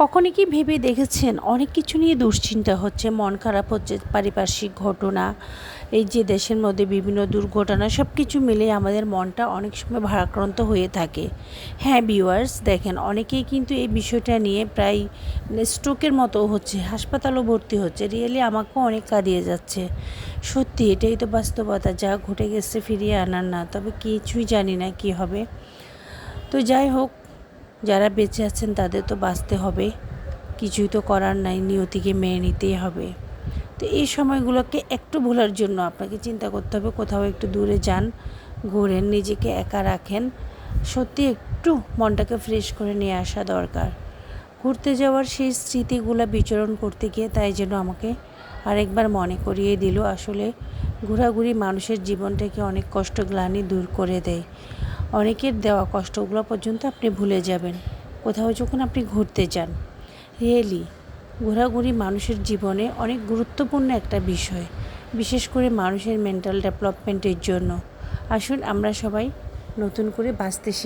কখনই কি ভেবে দেখেছেন? অনেক কিছু নিয়ে দুশ্চিন্তা হচ্ছে, মন খারাপ হচ্ছে, পারিপার্শ্বিক ঘটনা, এই যে দেশের মধ্যে বিভিন্ন দুর্ঘটনা সব কিছু মিলে আমাদের মনটা অনেক সময় ভারাক্রান্ত হয়ে থাকে। হ্যাঁ ভিউয়ার্স দেখেন, অনেকেই কিন্তু এই বিষয়টা নিয়ে প্রায় স্ট্রোকের মতো হচ্ছে, হাসপাতালও ভর্তি হচ্ছে রিয়েলি আমাকেও অনেক কাঁদিয়ে যাচ্ছে। সত্যি, এটাই তো বাস্তবতা, যা ঘটে গেছে ফিরিয়ে আনার না, তবে কিছুই জানি না কি হবে। তো যাই হোক যারা বেঁচে আছেন তাদের তো বাঁচতে হবে। কিছুই তো করার নাই, নিয়তিকে মেনে নিতেই হবে। তো এই সময়গুলোকে একটু ভোলার জন্য আপনাকে চিন্তা করতে হবে, কোথাও একটু দূরে যান, ঘোরেন, নিজেকে একা রাখেন। সত্যি একটু মনটাকে ফ্রেশ করে নিয়ে আসা দরকার। ঘুরতে যাওয়ার সেই স্মৃতিগুলো বিচরণ করতে গিয়ে তাই যেন আমাকে আরেকবার মনে করিয়ে দিল। আসলে ঘোরাঘুরি মানুষের জীবনটাকে অনেক কষ্ট গ্লানি দূর করে দেয়। অনেকের দেওয়া কষ্টগুলো পর্যন্ত আপনি ভুলে যাবেন। কোথাও যখন আপনি ঘুরতে যান, রিয়েলি, ঘোরাঘুরি মানুষের জীবনে অনেক গুরুত্বপূর্ণ একটা বিষয়, বিশেষ করে মানুষের মেন্টাল ডেভেলপমেন্টের জন্য। আসুন আমরা সবাই নতুন করে বাঁচতে শিখি।